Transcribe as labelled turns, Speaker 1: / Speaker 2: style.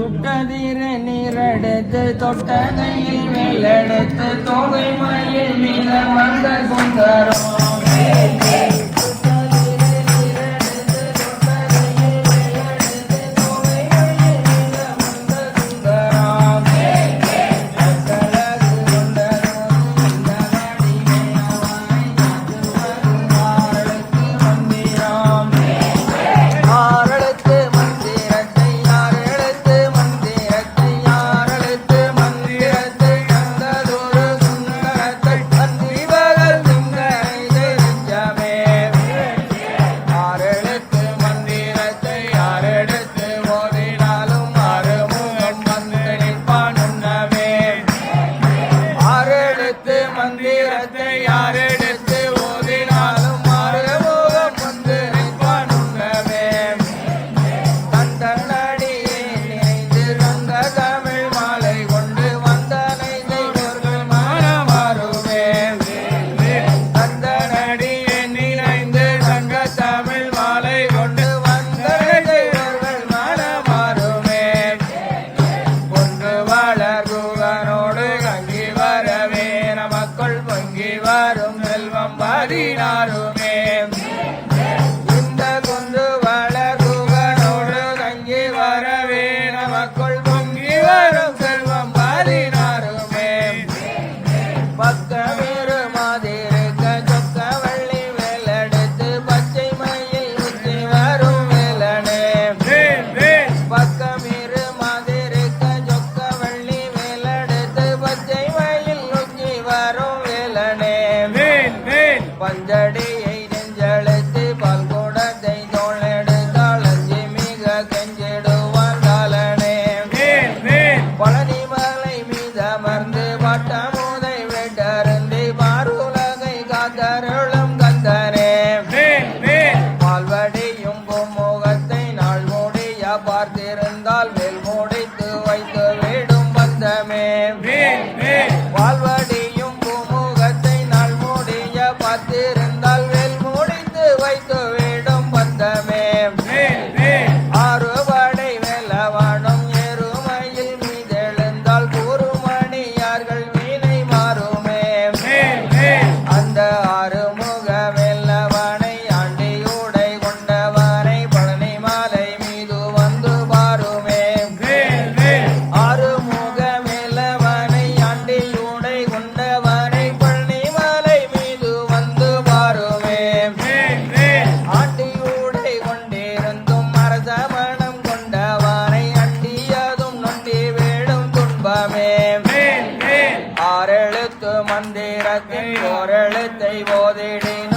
Speaker 1: சுட்டதிர நீரெடுத்து தொட்டதையில் மேலெடுத்து தோகை மயில் மீத வந்த குந்தரோ பஞ்சடே ஆறெழுத்து மந்திரத்தின் ஓரெழுத்தை ஓதிடின்